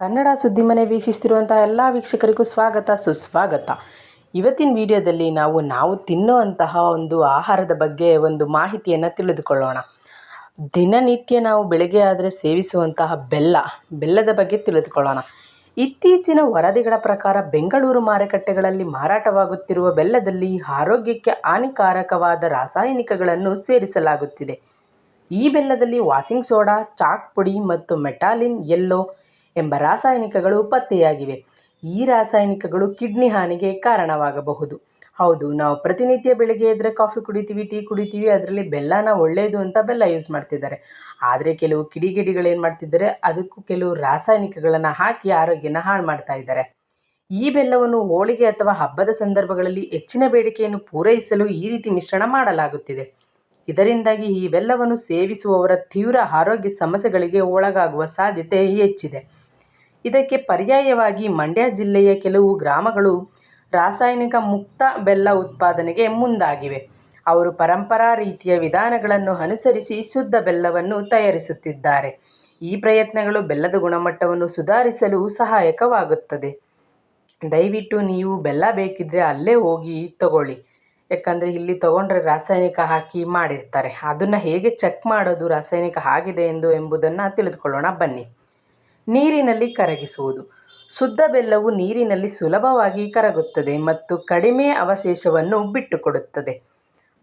ಕನ್ನಡ ಸುದ್ದಿಮನೆ ವೀಕ್ಷಿಸ್ತಿರುವಂತಹ ಎಲ್ಲ ವೀಕ್ಷಕರಿಗೂ ಸ್ವಾಗತ, ಸುಸ್ವಾಗತ. ಇವತ್ತಿನ ವಿಡಿಯೋದಲ್ಲಿ ನಾವು ನಾವು ತಿನ್ನುವಂತಹ ಒಂದು ಆಹಾರದ ಬಗ್ಗೆ ಒಂದು ಮಾಹಿತಿಯನ್ನು ತಿಳಿದುಕೊಳ್ಳೋಣ. ದಿನನಿತ್ಯ ನಾವು ಬೆಳಗ್ಗೆ ಆದರೆ ಸೇವಿಸುವಂತಹ ಬೆಲ್ಲ, ಬೆಲ್ಲದ ಬಗ್ಗೆ ತಿಳಿದುಕೊಳ್ಳೋಣ. ಇತ್ತೀಚಿನ ವರದಿಗಳ ಪ್ರಕಾರ ಬೆಂಗಳೂರು ಮಾರುಕಟ್ಟೆಗಳಲ್ಲಿ ಮಾರಾಟವಾಗುತ್ತಿರುವ ಬೆಲ್ಲದಲ್ಲಿ ಆರೋಗ್ಯಕ್ಕೆ ಹಾನಿಕಾರಕವಾದ ರಾಸಾಯನಿಕಗಳನ್ನು ಸೇರಿಸಲಾಗುತ್ತಿದೆ. ಈ ಬೆಲ್ಲದಲ್ಲಿ ವಾಷಿಂಗ್ ಸೋಡಾ, ಚಾಕ್ ಪುಡಿ ಮತ್ತು ಮೆಟಾಲಿನ್ ಯೆಲ್ಲೋ ಎಂಬ ರಾಸಾಯನಿಕಗಳು ಪತ್ತೆಯಾಗಿವೆ. ಈ ರಾಸಾಯನಿಕಗಳು ಕಿಡ್ನಿ ಹಾನಿಗೆ ಕಾರಣವಾಗಬಹುದು. ಹೌದು, ನಾವು ಪ್ರತಿನಿತ್ಯ ಬೆಳಿಗ್ಗೆ ಎದ್ದರೆ ಕಾಫಿ ಕುಡಿತೀವಿ, ಟೀ ಕುಡಿತೀವಿ, ಅದರಲ್ಲಿ ಬೆಲ್ಲನ ಒಳ್ಳೆಯದು ಅಂತ ಬೆಲ್ಲ ಯೂಸ್ ಮಾಡ್ತಿದ್ದಾರೆ. ಆದರೆ ಕೆಲವು ಕಿಡಿಗೇಡಿಗಳು ಏನು ಮಾಡ್ತಿದ್ದಾರೆ, ಅದಕ್ಕೂ ಕೆಲವು ರಾಸಾಯನಿಕಗಳನ್ನು ಹಾಕಿ ಆರೋಗ್ಯನ ಹಾಳು ಮಾಡ್ತಾ ಇದ್ದಾರೆ. ಈ ಬೆಲ್ಲವನ್ನು ಹೋಳಿಗೆ ಅಥವಾ ಹಬ್ಬದ ಸಂದರ್ಭಗಳಲ್ಲಿ ಹೆಚ್ಚಿನ ಬೇಡಿಕೆಯನ್ನು ಪೂರೈಸಲು ಈ ರೀತಿ ಮಿಶ್ರಣ ಮಾಡಲಾಗುತ್ತಿದೆ. ಇದರಿಂದಾಗಿ ಈ ಬೆಲ್ಲವನ್ನು ಸೇವಿಸುವವರ ತೀವ್ರ ಆರೋಗ್ಯ ಸಮಸ್ಯೆಗಳಿಗೆ ಒಳಗಾಗುವ ಸಾಧ್ಯತೆ ಹೆಚ್ಚಿದೆ. ಇದಕ್ಕೆ ಪರ್ಯಾಯವಾಗಿ ಮಂಡ್ಯ ಜಿಲ್ಲೆಯ ಕೆಲವು ಗ್ರಾಮಗಳು ರಾಸಾಯನಿಕ ಮುಕ್ತ ಬೆಲ್ಲ ಉತ್ಪಾದನೆಗೆ ಮುಂದಾಗಿವೆ. ಅವರು ಪರಂಪರಾ ರೀತಿಯ ವಿಧಾನಗಳನ್ನು ಅನುಸರಿಸಿ ಶುದ್ಧ ಬೆಲ್ಲವನ್ನು ತಯಾರಿಸುತ್ತಿದ್ದಾರೆ. ಈ ಪ್ರಯತ್ನಗಳು ಬೆಲ್ಲದ ಗುಣಮಟ್ಟವನ್ನು ಸುಧಾರಿಸಲು ಸಹಾಯಕವಾಗುತ್ತದೆ. ದಯವಿಟ್ಟು ನೀವು ಬೆಲ್ಲ ಬೇಕಿದ್ದರೆ ಅಲ್ಲೇ ಹೋಗಿ ತಗೊಳ್ಳಿ. ಯಾಕಂದರೆ ಇಲ್ಲಿ ತಗೊಂಡ್ರೆ ರಾಸಾಯನಿಕ ಹಾಕಿ ಮಾಡಿರ್ತಾರೆ. ಅದನ್ನು ಹೇಗೆ ಚೆಕ್ ಮಾಡೋದು, ರಾಸಾಯನಿಕ ಆಗಿದೆ ಎಂದು ಎಂಬುದನ್ನು ತಿಳಿದುಕೊಳ್ಳೋಣ. ಬನ್ನಿ. ನೀರಿನಲ್ಲಿ ಕರಗಿಸುವುದು. ಶುದ್ಧ ಬೆಲ್ಲವು ನೀರಿನಲ್ಲಿ ಸುಲಭವಾಗಿ ಕರಗುತ್ತದೆ ಮತ್ತು ಕಡಿಮೆ ಅವಶೇಷವನ್ನು ಬಿಟ್ಟುಕೊಡುತ್ತದೆ.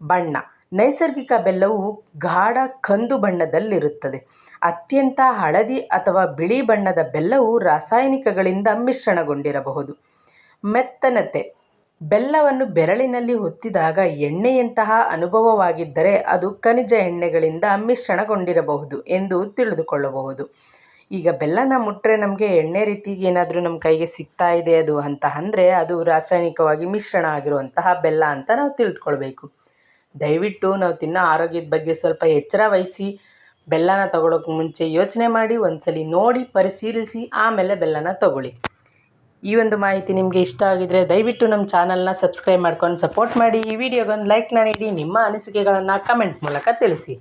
ಬಣ್ಣ. ನೈಸರ್ಗಿಕ ಬೆಲ್ಲವು ಗಾಢ ಕಂದು ಬಣ್ಣದಲ್ಲಿರುತ್ತದೆ. ಅತ್ಯಂತ ಹಳದಿ ಅಥವಾ ಬಿಳಿ ಬಣ್ಣದ ಬೆಲ್ಲವು ರಾಸಾಯನಿಕಗಳಿಂದ ಮಿಶ್ರಣಗೊಂಡಿರಬಹುದು. ಮೆತ್ತನತೆ. ಬೆಲ್ಲವನ್ನು ಬೆರಳಿನಲ್ಲಿ ಹೊತ್ತಿದಾಗ ಎಣ್ಣೆಯಂತಹ ಅನುಭವವಾಗಿದ್ದರೆ ಅದು ಖನಿಜ ಎಣ್ಣೆಗಳಿಂದ ಮಿಶ್ರಣಗೊಂಡಿರಬಹುದು ಎಂದು ತಿಳಿದುಕೊಳ್ಳಬಹುದು. ಈಗ ಬೆಲ್ಲನ ಮುಟ್ಟರೆ ನಮಗೆ ಎಣ್ಣೆ ರೀತಿಗೆ ಏನಾದರೂ ನಮ್ಮ ಕೈಗೆ ಸಿಗ್ತಾ ಇದೆ ಅದು ಅಂತ ಅಂದರೆ ಅದು ರಾಸಾಯನಿಕವಾಗಿ ಮಿಶ್ರಣ ಆಗಿರುವಂತಹ ಬೆಲ್ಲ ಅಂತ ನಾವು ತಿಳಿದುಕೊಳ್ಬೇಕು ದಯವಿಟ್ಟು ನಾವು ತಿನ್ನೋ ಆರೋಗ್ಯದ ಬಗ್ಗೆ ಸ್ವಲ್ಪ ಎಚ್ಚರ ವಹಿಸಿ, ಬೆಲ್ಲನ ತಗೊಳ್ಳೋಕೆ ಮುಂಚೆ ಯೋಚನೆ ಮಾಡಿ, ಒಂದ್ಸಲಿ ನೋಡಿ, ಪರಿಶೀಲಿಸಿ, ಆಮೇಲೆ ಬೆಲ್ಲನ ತಗೊಳ್ಳಿ. ಈ ಒಂದು ಮಾಹಿತಿ ನಿಮಗೆ ಇಷ್ಟ ಆಗಿದರೆ ದಯವಿಟ್ಟು ನಮ್ಮ ಚಾನಲ್ನ ಸಬ್ಸ್ಕ್ರೈಬ್ ಮಾಡ್ಕೊಂಡು ಸಪೋರ್ಟ್ ಮಾಡಿ, ಈ ವಿಡಿಯೋಗೊಂದು ಲೈಕ್ನ ನೀಡಿ, ನಿಮ್ಮ ಅನಿಸಿಕೆಗಳನ್ನು ಕಮೆಂಟ್ ಮೂಲಕ ತಿಳಿಸಿ.